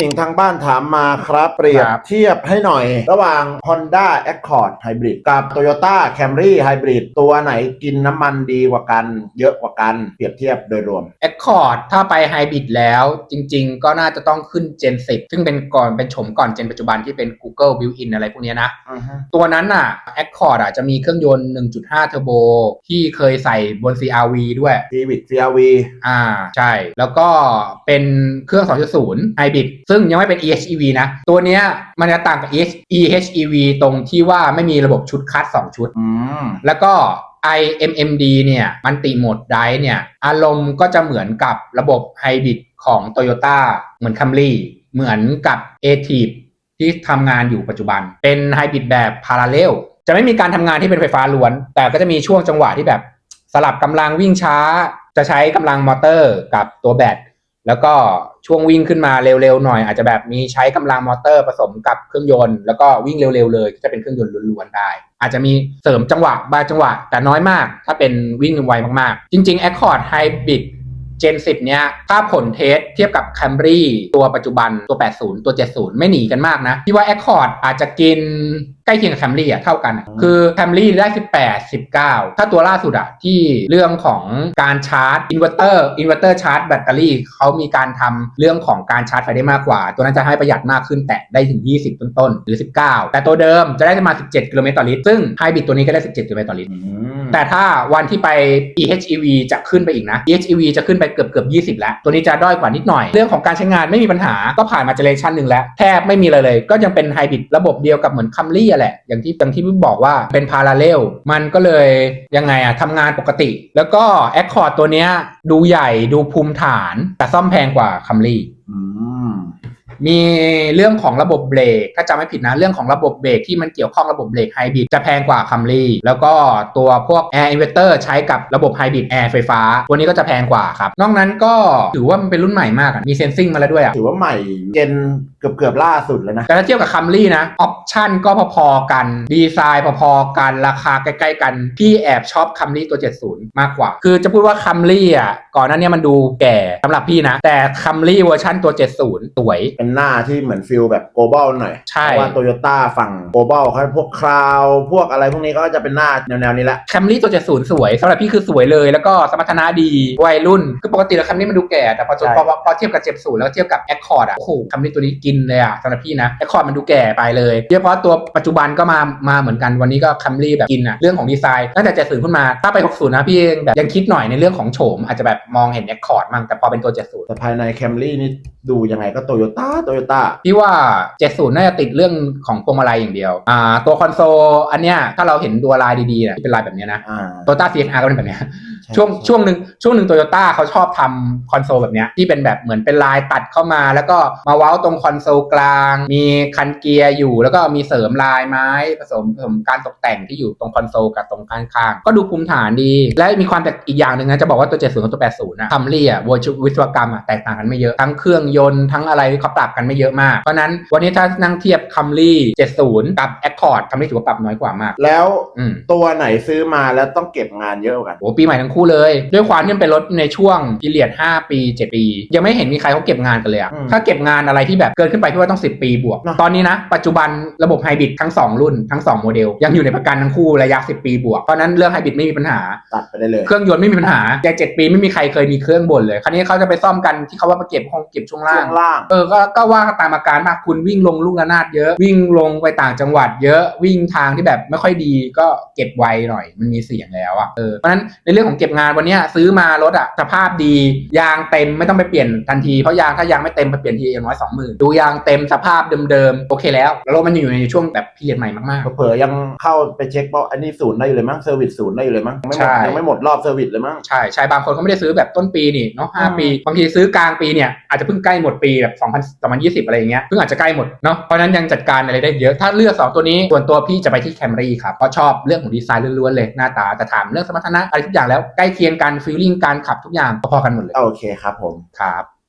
หนิงทางบ้านถามมาครับ เปรียบครับ เทียบให้หน่อย ระหว่าง Honda Accord Hybrid กับ Toyota Camry Hybrid ตัวไหนกินน้ำมันดีกว่ากัน เยอะกว่ากัน เปรียบเทียบโดยรวม Accord ถ้าไปไฮบริดแล้วจริง ๆ ก็น่าจะต้องขึ้น Gen 10 ซึ่งเป็นก่อนเป็นโฉมก่อน Gen ปัจจุบันที่เป็น Google Built-in อะไรพวกเนี้ยนะ ตัวนั้นน่ะ Accord อะจะมีเครื่องยนต์ 1.5 เทอร์โบที่เคยใส่บน CRV ด้วย Civic CRV อ่าใช่ แล้วก็เป็นเครื่อง 2.0 ไฮบริดซึ่งยังไม่เป็น EHEV นะ ตัวเนี้ยมันจะต่างกับ EHEV ตรงที่ว่าไม่มีระบบชุดคัด 2 ชุดอืมแล้วก็ IMMD เนี่ยมันติโหมดไดเนี่ยอารมณ์ก็จะเหมือนกับระบบไฮบริดของ Toyota เหมือน Camry เหมือนกับ a t i v ที่ทำงานอยู่ปัจจุบัน เป็นไฮบริดแบบ Parallel จะไม่มีการทำงานที่เป็นไฟฟ้าล้วน แต่ก็จะมีช่วงจังหวะที่แบบสลับกำลังวิ่งช้า จะใช้กำลังมอเตอร์กับตัวแบตแล้วก็ ช่วงวิ่งขึ้นมาเร็วๆหน่อยอาจจะแบบมีใช้กำลังมอเตอร์ผสมกับเครื่องยนต์แล้วก็วิ่งเร็วๆเลยก็จะเป็นเครื่องยนต์ล้วนๆได้ อาจจะมีเสริมจังหวะบางจังหวะ แต่น้อยมาก ถ้าเป็นวิ่งไวมากๆ จริง ๆ Accord Hybrid Gen 10เนี้ยถ้าผลเทสเทียบกับ Camry ตัวปัจจุบันตัว 80 ตัว 70 ไม่หนีกันมากนะที่ว่า Accord อาจจะกินใกล้เคียงกับ Camry อะเท่ากันอะอืมคือ Camry ได้ 18 19 ถ้าตัวล่าสุดอะที่เรื่องของการชาร์จอินเวอร์เตอร์อินเวอร์เตอร์ชาร์จแบตเตอรี่เขามีการทำเรื่องของการชาร์จไฟได้มากกว่า ตัวนั้นจะให้ประหยัดมากขึ้นแตะได้ถึง 20 ต้นๆหรือ 19 แต่ตัวเดิมจะได้ประมาณ 17 กิโลเมตรต่อลิตรซึ่งไฮบริดตัวนี้ก็ได้ 17 กิโลเมตรต่อลิตรอืมแต่ถ้าวันที่ไป EHEV จะขึ้นไปอีกนะ EHEV จะขึ้นไปเกือบเกือบ20 แล้ว ตัวนี้จะด้อยกว่านิดหน่อย เรื่องของการใช้งานไม่มีปัญหา ก็ผ่านมาเจเนเรชันหนึ่งแล้ว แทบไม่มีอะไรเลย ก็ยังเป็นไฮบริดระบบเดียวกับเหมือนคัมรี่แหละ อย่างที่อย่างที่พี่บอกว่าเป็นพาราเลลมันก็เลยยังไงอะทำงานปกติ แล้วก็ Accord ตัวเนี้ยดูใหญ่ดูภูมิฐาน แต่ซ่อมแพงกว่าคัมรี่อืมมีเรื่องของระบบเบรกถ้าจำไม่ผิดนะเรื่องของระบบเบรกที่มันเกี่ยวข้องระบบเบรกไฮบริดจะแพงกว่าคัมรี่แล้วก็ตัวพวก Air Inverter ใช้กับระบบไฮบริดแอร์ไฟฟ้า ตัวนี้ก็จะแพงกว่าครับ นอกนั้นก็ถือว่ามันเป็นรุ่นใหม่มากอะมีเซนซิงมาแล้วด้วยอะถือว่าใหม่เจนเกือบเกือบๆล่าสุดแล้วนะ แต่ถ้าเทียบกับคัมรี่นะ ออปชั่นก็พอๆกัน ดีไซน์พอๆกัน ราคาใกล้ๆกัน พี่แอบชอบคัมรี่ตัว 70 มากกว่า คือจะพูดว่าคัมรี่อะ ก่อนหน้านี้มันดูแก่สำหรับพี่นะ แต่คัมรี่เวอร์ชันตัว 70 สวย เป็นหน้าที่เหมือนฟิลแบบ global หน่อย ใช่ เพราะว่าโตโยต้าฝั่ง global เขาพวกคราวพวกอะไรพวกนี้ก็จะเป็นหน้าแนวๆนี้แหละแคมรี่ตัว 70 สวยสำหรับพี่คือสวยเลย แล้วก็สมรรถนะดีวัยรุ่นคือปกติแล้วแคมรี่มันดูแก่แต่พอใช่พอพอพอเทียบกับ70แล้วเทียบกับแอคคอร์ดอะโอ้โหแคมรี่ตัวนี้กินเลยอะสำหรับพี่นะแอคคอร์ดมันดูแก่ไปเลยโดยเฉพาะตัวปัจจุบันก็มามาเหมือนกันวันนี้ก็แคมรี่แบบกินอะเรื่องของดีไซน์ตั้งแต่70ขึ้นมาถ้าไป60นะพี่ยังแบบยังคิดหน่อยในเรื่องของโฉมอาจจะแบบมองเห็นแอคคอร์ดมั่งแต่พอเป็นตัว70แต่ภายใน Camry นี่ดูยังไงก็โตโยต้าโตโยต้าพี่ว่า70น่าจะติดเรื่องของพวงมาลัยอย่างเดียวอ่าตัวคอนโซลอันเนี้ยถ้าเราเห็นตัวลายดีๆเนี่ยที่เป็นลายแบบเนี้ยนะอ่าโตต้า CHR ก็เป็นแบบเนี้ยใช่ช่วงใช่วงหนึ่งช่วงหนึ่งโตโยต้าเขาชอบทำคอนโซลแบบเนี้ยที่เป็นแบบเหมือนเป็นลายตัดเข้ามา แล้วก็มาเว้าตรงคอนโซลกลาง มีคันเกียร์อยู่ แล้วก็มีเสริมลายไม้ผสมผสมการตกแต่งที่อยู่ตรงคอนโซลกับตรงข้างๆก็ดูภูมิฐานดี และมีความแตกอีกอย่างหนึ่งนะจะบอกว่าตัว 70กับตัว 80นะทัมรี่อะวิศวกรรมอะแตกต่างกันไม่เยอะทั้งเครื่องยนต์ทั้งอะไรเขาปรับกันไม่เยอะมากเพราะฉะนั้นวันนี้ถ้านั่งเทียบคัมรี่70 กับ Accord คัมรี่ถือว่าปรับน้อยกว่ามาก แล้วอืมตัวไหนซื้อมาแล้วต้องเก็บงานเยอะกว่ากันโอ้ปีใหม่ทั้งคู่เลย ด้วยความที่มันเป็นรถในช่วงพีเรียด5ปี 7 ปี ยังไม่เห็นมีใครเขาเก็บงานกันเลยอะอืมถ้าเก็บงานอะไรที่แบบเกินขึ้นไปพี่ว่าต้อง 10 ปีบวก เนอะ ตอนนี้นะ ปัจจุบันระบบไฮบริดทั้ง 2 รุ่นทั้ง 2 โมเดล ยังอยู่ในประกันทั้งคู่ระยะ 10 ปีบวก เพราะฉะนั้นเรื่องไฮบริดไม่มีปัญหา ตัดไปได้เลย เครื่องยนต์ไม่มีปัญหาแต่7ปีไม่มีใครเคยมีเครื่องบ่นเลยคราวนี้เขาจะไปซ่อมกันที่เขาว่าไปเก็บคงเก็บช่วงล่าช่ง วงล่าง เออก็ก็ว่าตามอาการมากคุณวิ่งลงลูกระนาดเยอะ วิ่งลงไปต่างจังหวัดเยอะวิ่งทางที่แบบไม่ค่อยดีก็เก็บไวหน่อยมันมีเสียงแล้วอะเออเพราะฉะนั้นในเรื่องของเก็บงานวันเนี้ยซื้อมารถอะสภาพดียางเต็มไม่ต้องไปเปลี่ยนทันทีเพราะยางถ้ายางไม่เต็มไปเปลี่ยนทีอย่างน้อยสองหมื่นดูยางเต็มสภาพเดิมๆโอเคแล้วแล้วรถมันอยู่ในช่วงแบบพีเรียดใหม่มากเผลอๆยังเข้าไปเช็คว่าอันนี้ศูนย์ได้อยู่เลยมั้งเซอร์วิสศูนย์ได้อยู่เลยมั้งยังไม่หมใช่ ดยังไม่หมดรอบเซอร์วิสเลยมั้งๆใช่ใช่บางคนเขาไม่ได้ซื้อแบบต้นปีนี่เนาะห้าอืมปี บางทีซื้อกลางปีเนี่ยอาจจะเพิ่งใกล้หมดปีแบบ2 0 0 2020 อะไรอย่างเงี้ยเพิ่งอาจจะใกล้หมดเนาะเพราะฉะนั้นยังจัดการอะไรได้เยอะถ้าเลือก 2 ตัวนี้ส่วนตัวพี่จะไปที่ Camry ครับเพราะชอบเรื่องของดีไซน์ล้วนๆเลยหน้าตาแต่ถามเรื่องสมรรถนะอะไรทุกอย่างแล้วใกล้เคียงกันฟีลลิ่งการขับทุกอย่างพอๆกันหมดเลยโอเคครับผมครับ